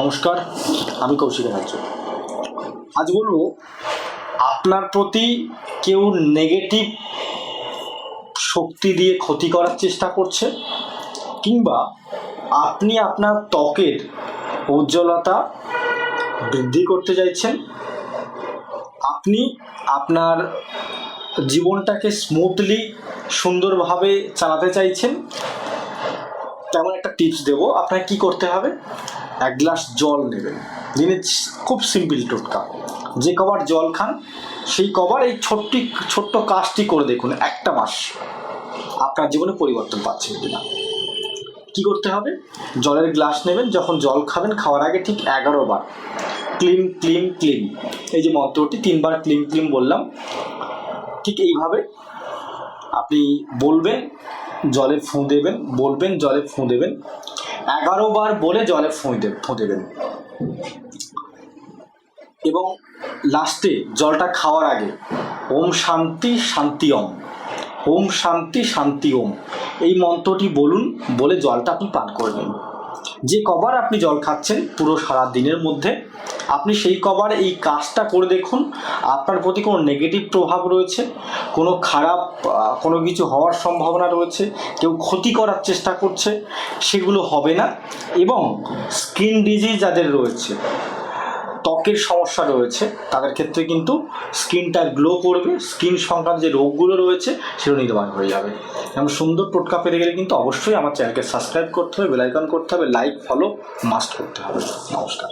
নমস্কার, আমি কৌশিক রাজ্য আজ বলব, আপনার প্রতি কেউ নেগেটিভ শক্তি দিয়ে ক্ষতি করার চেষ্টা করছে, কিংবা আপনি আপনার ত্বকের উজ্জ্বলতা বৃদ্ধি করতে চাইছেন, আপনি আপনার জীবনটাকে স্মুথলি সুন্দরভাবে চালাতে চাইছেন, তেমন একটা টিপস দেবো আপনাকে কি করতে হবে? এক গ্লাস জল নেবেন। দিনে খুব সিম্পল টোটকা। যে কবার জল খান, সেই কবার এই ছোট্টি, ছোট্ট কাজটি করে দেখুন একটা মাস। আপনার জীবনে পরিবর্তন পাচ্ছেন কিনা কি করতে হবে? জলের গ্লাস নেবেন, যখন জল খাবেন, খাওয়ার আগে ঠিক এগারো বার। Clean clean clean. এই যে মন্ত্রটি, তিনবার ক্লিন ক্লিন বললাম। ঠিক এইভাবে আপনি বলবেন, জলে ফুঁ দেবেন, বলবেন, জলে ফুঁ দেবেন। এগারো বার বলে জলে ফুঁ দে ফুঁ দেবেন এবং লাস্টে জলটা খাওয়ার আগে, ওম শান্তি শান্তি ওম ওম শান্তি শান্তি ওম। এই মন্ত্রটি বলুন, বলে জলটা আপনি পান করবেন। যে কবার আপনি জল খাচ্ছেন পুরো সারা দিনের মধ্যে আপনি সেই কবার এই কাজটা করে দেখুন। আপনার প্রতি কোনো নেগেটিভ প্রভাব রয়েছে, কোনো খারাপ কোনো কিছু হওয়ার সম্ভাবনা রয়েছে, কেউ ক্ষতি করার চেষ্টা করছে, সেগুলো হবে না। এবং স্কিন ডিজিজ যাদের রয়েছে, ত্বকের সমস্যা রয়েছে, তাদের ক্ষেত্রে কিন্তু স্কিনটা গ্লো করবে স্কিন সংক্রান্ত যে রোগগুলো রয়েছে, সেগুলো নির্মাণ হয়ে যাবে। এমন সুন্দর টোটকা পেতে গেলে কিন্তু অবশ্যই আমার চ্যানেলকে সাবস্ক্রাইব করতে হবে বেলাইকন করতে হবে লাইক ফলো মাস্ট করতে হবে। নমস্কার।